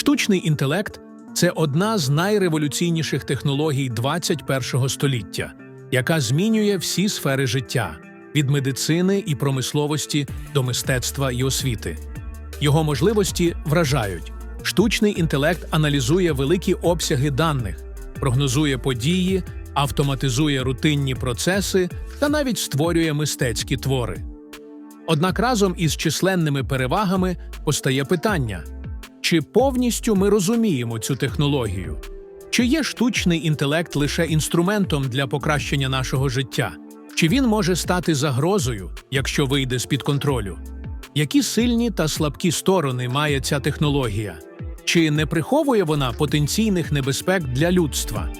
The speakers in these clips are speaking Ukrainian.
Штучний інтелект це одна з найреволюційніших технологій 21 століття, яка змінює всі сфери життя від медицини і промисловості до мистецтва і освіти. Його можливості вражають. Штучний інтелект аналізує великі обсяги даних, прогнозує події, автоматизує рутинні процеси та навіть створює мистецькі твори. Однак разом із численними перевагами постає питання: чи повністю ми розуміємо цю технологію? Чи є штучний інтелект лише інструментом для покращення нашого життя? Чи він може стати загрозою, якщо вийде з-під контролю? Які сильні та слабкі сторони має ця технологія? Чи не приховує вона потенційних небезпек для людства?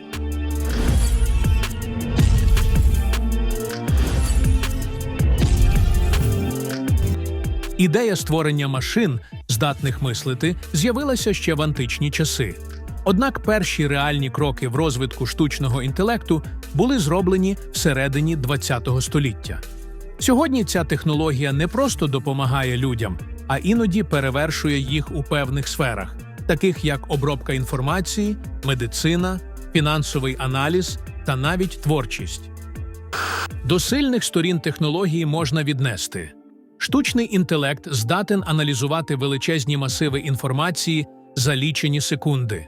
Ідея створення машин, здатних мислити, з'явилася ще в античні часи. Однак перші реальні кроки в розвитку штучного інтелекту були зроблені всередині ХХ століття. Сьогодні ця технологія не просто допомагає людям, а іноді перевершує їх у певних сферах, таких як обробка інформації, медицина, фінансовий аналіз та навіть творчість. До сильних сторін технології можна віднести. Штучний інтелект здатен аналізувати величезні масиви інформації за лічені секунди,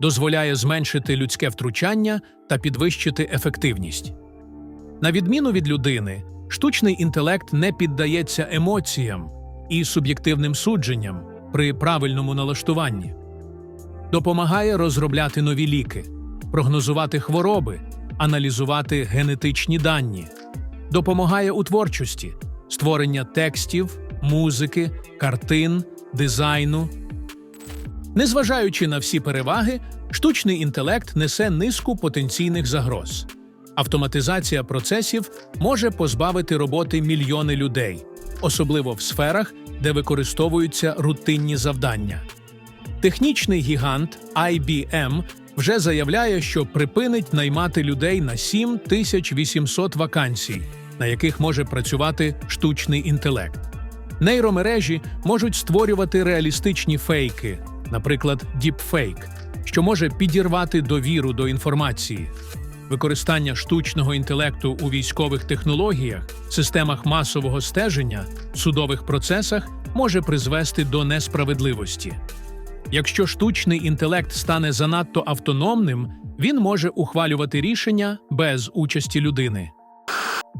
дозволяє зменшити людське втручання та підвищити ефективність. На відміну від людини, штучний інтелект не піддається емоціям і суб'єктивним судженням при правильному налаштуванні, допомагає розробляти нові ліки, прогнозувати хвороби, аналізувати генетичні дані, допомагає у творчості, створення текстів, музики, картин, дизайну. Незважаючи на всі переваги, штучний інтелект несе низку потенційних загроз. Автоматизація процесів може позбавити роботи мільйони людей, особливо в сферах, де використовуються рутинні завдання. Технічний гігант IBM вже заявляє, що припинить наймати людей на 7800 вакансій, на яких може працювати штучний інтелект. Нейромережі можуть створювати реалістичні фейки, наприклад, діпфейк, що може підірвати довіру до інформації. Використання штучного інтелекту у військових технологіях, системах масового стеження, судових процесах може призвести до несправедливості. Якщо штучний інтелект стане занадто автономним, він може ухвалювати рішення без участі людини.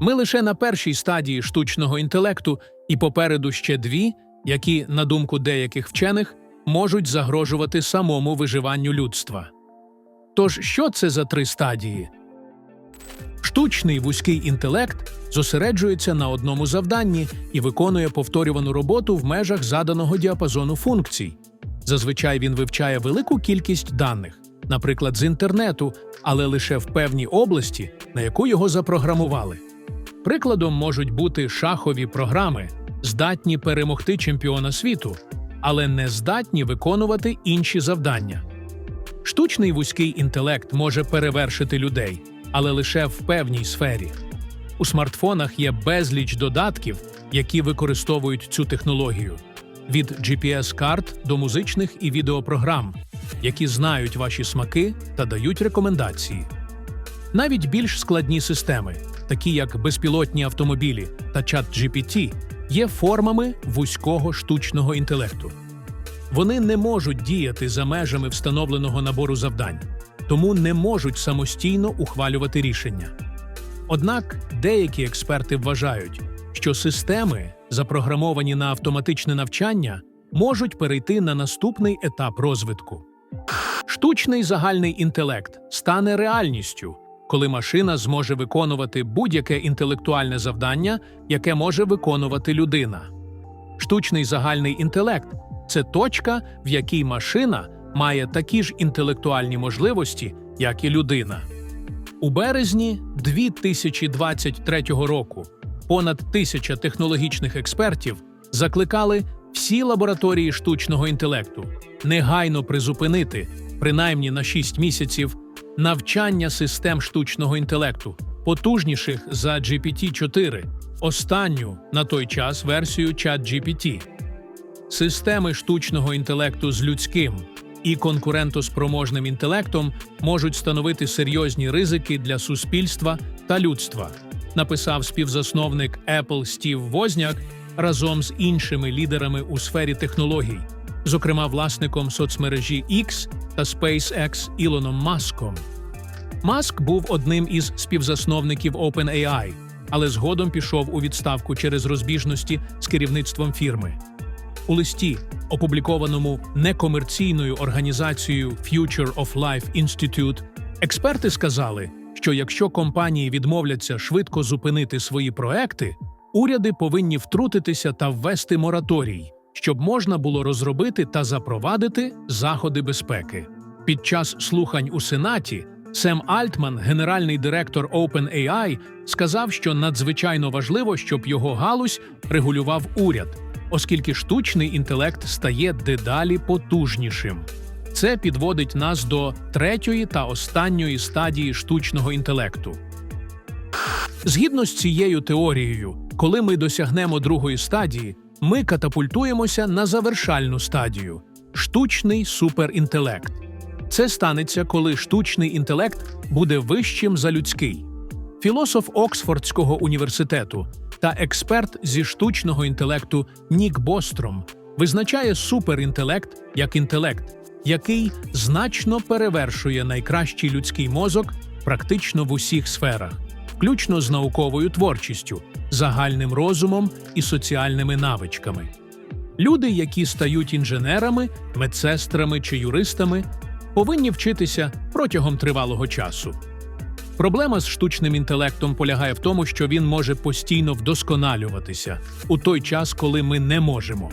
Ми лише на першій стадії штучного інтелекту, і попереду ще дві, які, на думку деяких вчених, можуть загрожувати самому виживанню людства. Тож, що це за три стадії? Штучний вузький інтелект зосереджується на одному завданні і виконує повторювану роботу в межах заданого діапазону функцій. Зазвичай він вивчає велику кількість даних, наприклад, з інтернету, але лише в певній області, на яку його запрограмували. Прикладом можуть бути шахові програми, здатні перемогти чемпіона світу, але не здатні виконувати інші завдання. Штучний вузький інтелект може перевершити людей, але лише в певній сфері. У смартфонах є безліч додатків, які використовують цю технологію від GPS-карт до музичних і відеопрограм, які знають ваші смаки та дають рекомендації. Навіть більш складні системи, такі як безпілотні автомобілі та чат GPT, є формами вузького штучного інтелекту. Вони не можуть діяти за межами встановленого набору завдань, тому не можуть самостійно ухвалювати рішення. Однак деякі експерти вважають, що системи, запрограмовані на автоматичне навчання, можуть перейти на наступний етап розвитку. Штучний загальний інтелект стане реальністю, коли машина зможе виконувати будь-яке інтелектуальне завдання, яке може виконувати людина. Штучний загальний інтелект це точка, в якій машина має такі ж інтелектуальні можливості, як і людина. У березні 2023 року понад тисяча технологічних експертів закликали всі лабораторії штучного інтелекту негайно призупинити, принаймні на 6 місяців, навчання систем штучного інтелекту, потужніших за GPT-4, останню на той час версію ChatGPT. Системи штучного інтелекту з людським і конкурентоспроможним інтелектом можуть становити серйозні ризики для суспільства та людства, написав співзасновник Apple Стів Возняк разом з іншими лідерами у сфері технологій, зокрема власником соцмережі X та SpaceX Ілоном Маском. Маск був одним із співзасновників OpenAI, але згодом пішов у відставку через розбіжності з керівництвом фірми. У листі, опублікованому некомерційною організацією Future of Life Institute, експерти сказали, що якщо компанії відмовляться швидко зупинити свої проекти, уряди повинні втрутитися та ввести мораторій, щоб можна було розробити та запровадити заходи безпеки. Під час слухань у Сенаті Сем Альтман, генеральний директор OpenAI, сказав, що надзвичайно важливо, щоб його галузь регулював уряд, оскільки штучний інтелект стає дедалі потужнішим. Це підводить нас до третьої та останньої стадії штучного інтелекту. Згідно з цією теорією, коли ми досягнемо другої стадії, ми катапультуємося на завершальну стадію штучний суперінтелект. Це станеться, коли штучний інтелект буде вищим за людський. Філософ Оксфордського університету та експерт зі штучного інтелекту Нік Бостром визначає суперінтелект як інтелект, який значно перевершує найкращий людський мозок практично в усіх сферах, включно з науковою творчістю, загальним розумом і соціальними навичками. Люди, які стають інженерами, медсестрами чи юристами, повинні вчитися протягом тривалого часу. Проблема з штучним інтелектом полягає в тому, що він може постійно вдосконалюватися у той час, коли ми не можемо.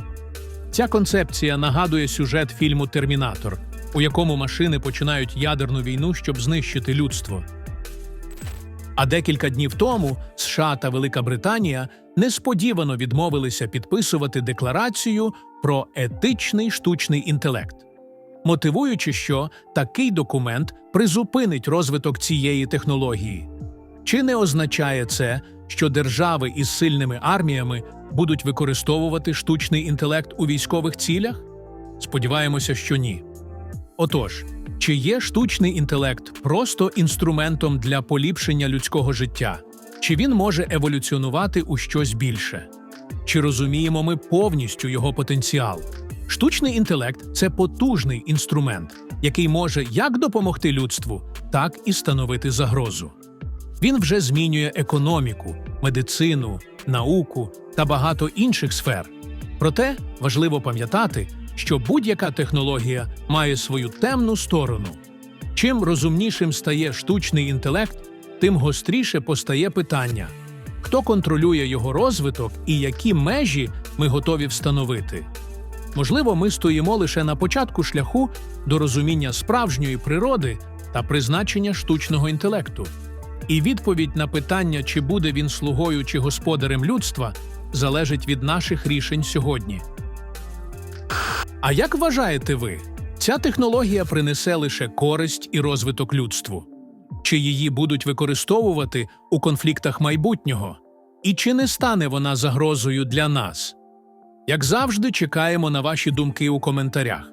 Ця концепція нагадує сюжет фільму Термінатор, у якому машини починають ядерну війну, щоб знищити людство. А декілька днів тому США та Велика Британія несподівано відмовилися підписувати декларацію про етичний штучний інтелект, мотивуючи, що такий документ призупинить розвиток цієї технології. Чи не означає це, що держави із сильними арміями будуть використовувати штучний інтелект у військових цілях? Сподіваємося, що ні. Отож, чи є штучний інтелект просто інструментом для поліпшення людського життя? Чи він може еволюціонувати у щось більше? Чи розуміємо ми повністю його потенціал? Штучний інтелект це потужний інструмент, який може як допомогти людству, так і становити загрозу. Він вже змінює економіку, медицину, науку та багато інших сфер. Проте важливо пам'ятати, що будь-яка технологія має свою темну сторону. Чим розумнішим стає штучний інтелект, тим гостріше постає питання: хто контролює його розвиток і які межі ми готові встановити. Можливо, ми стоїмо лише на початку шляху до розуміння справжньої природи та призначення штучного інтелекту. І відповідь на питання, чи буде він слугою чи господарем людства, залежить від наших рішень сьогодні. А як вважаєте ви, ця технологія принесе лише користь і розвиток людству? Чи її будуть використовувати у конфліктах майбутнього? І чи не стане вона загрозою для нас? Як завжди, чекаємо на ваші думки у коментарях.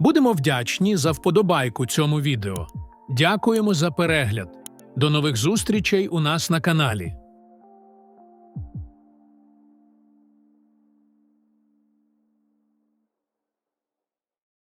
Будемо вдячні за вподобайку цьому відео. Дякуємо за перегляд. До нових зустрічей у нас на каналі.